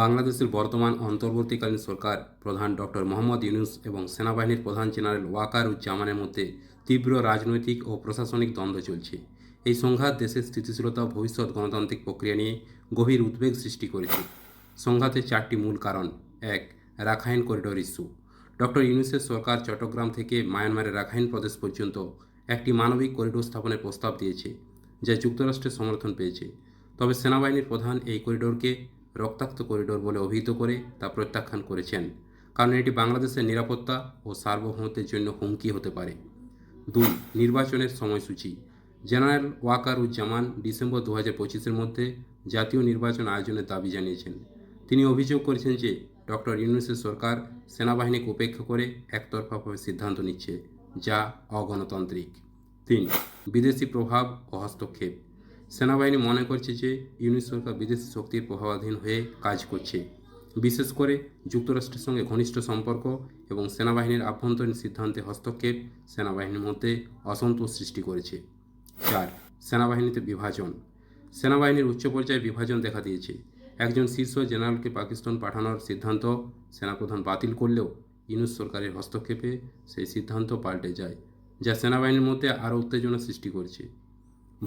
বাংলাদেশের বর্তমান অন্তর্বর্তীকালীন সরকার প্রধান ডক্টর মোহাম্মদ ইউনুস এবং সেনাবাহিনীর প্রধান জেনারেল ওয়াকার উজ্জামানের মধ্যে তীব্র রাজনৈতিক ও প্রশাসনিক দ্বন্দ্ব চলছে। এই সংঘাত দেশের স্থিতিশীলতা ভবিষ্যৎ গণতান্ত্রিক প্রক্রিয়া নিয়ে গভীর উদ্বেগ সৃষ্টি করেছে। সংঘাতের চারটি মূল কারণ। এক, রাখাইন করিডোর ইস্যু। ডক্টর ইউনুসের সরকার চট্টগ্রাম থেকে মায়ানমারের রাখাইন প্রদেশ পর্যন্ত একটি মানবিক করিডোর স্থাপনের প্রস্তাব দিয়েছে, যা যুক্তরাষ্ট্রের সমর্থন পেয়েছে। তবে সেনাবাহিনীর প্রধান এই করিডোরকে রক্তাক্ত করিডোর বলে অভিহিত করে তা প্রত্যাখ্যান করেছেন, কারণ এটি বাংলাদেশের নিরাপত্তা ও সার্বভৌমত্বের জন্য হুমকি হতে পারে। দুই, নির্বাচনের সময়সূচি। জেনারেল ওয়াকারুজ্জামান ডিসেম্বর দু হাজার পঁচিশের মধ্যে জাতীয় নির্বাচন আয়োজনের দাবি জানিয়েছেন। তিনি অভিযোগ করেছেন যে, ডক্টর ইউনুসের সরকার সেনাবাহিনীকে উপেক্ষা করে একতরফাভাবে সিদ্ধান্ত নিচ্ছে, যা অগণতান্ত্রিক। তিন, বিদেশি প্রভাব ও হস্তক্ষেপ। সেনাবাহিনী মনে করছে যে ইউনিট সরকার বিদেশি শক্তির প্রভাবাধীন হয়ে কাজ করছে। বিশেষ করে যুক্তরাষ্ট্রের সঙ্গে ঘনিষ্ঠ সম্পর্ক এবং সেনাবাহিনীর আভ্যন্তরীণ সিদ্ধান্তে হস্তক্ষেপ সেনাবাহিনীর মধ্যে অসন্তোষ সৃষ্টি করেছে। চার, সেনাবাহিনীতে বিভাজন। সেনাবাহিনীর উচ্চ পর্যায়ে বিভাজন দেখা দিয়েছে। একজন শীর্ষ জেনারেলকে পাকিস্তান পাঠানোর সিদ্ধান্ত সেনাপ্রধান বাতিল করলেও ইউনুস সরকারের হস্তক্ষেপে সেই সিদ্ধান্ত পাল্টে যায়, যা সেনাবাহিনীর মধ্যে আরও উত্তেজনা সৃষ্টি করছে।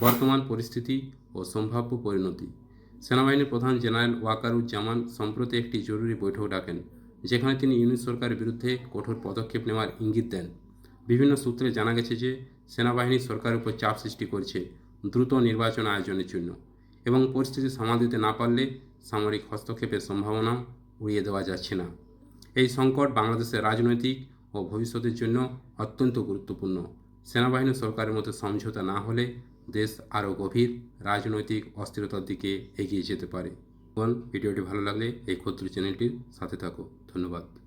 বর্তমান পরিস্থিতি ও সম্ভাব্য পরিণতি। সেনাবাহিনীর প্রধান জেনারেল ওয়াকারুজ্জামান সম্প্রতি একটি জরুরি বৈঠক ডাকেন, যেখানে তিনি ইউনিট সরকারের বিরুদ্ধে কঠোর পদক্ষেপ নেওয়ার ইঙ্গিত দেন। বিভিন্ন সূত্রে জানা গেছে যে, সেনাবাহিনী সরকারের উপর চাপ সৃষ্টি করছে দ্রুত নির্বাচন আয়োজনের জন্য এবং পরিস্থিতি সামাল দিতে না পারলে সামরিক হস্তক্ষেপের সম্ভাবনা উড়িয়ে দেওয়া যাচ্ছে না। এই সংকট বাংলাদেশের রাজনৈতিক ও ভবিষ্যতের জন্য অত্যন্ত গুরুত্বপূর্ণ। সেনাবাহিনী সরকারের মতো সমঝোতা না হলে দেশ আরও গভীর রাজনৈতিক অস্থিরতার দিকে এগিয়ে যেতে পারে। ভিডিওটি ভালো লাগলে এই ক্ষুদ্র চ্যানেলটির সাথে থাকো। ধন্যবাদ।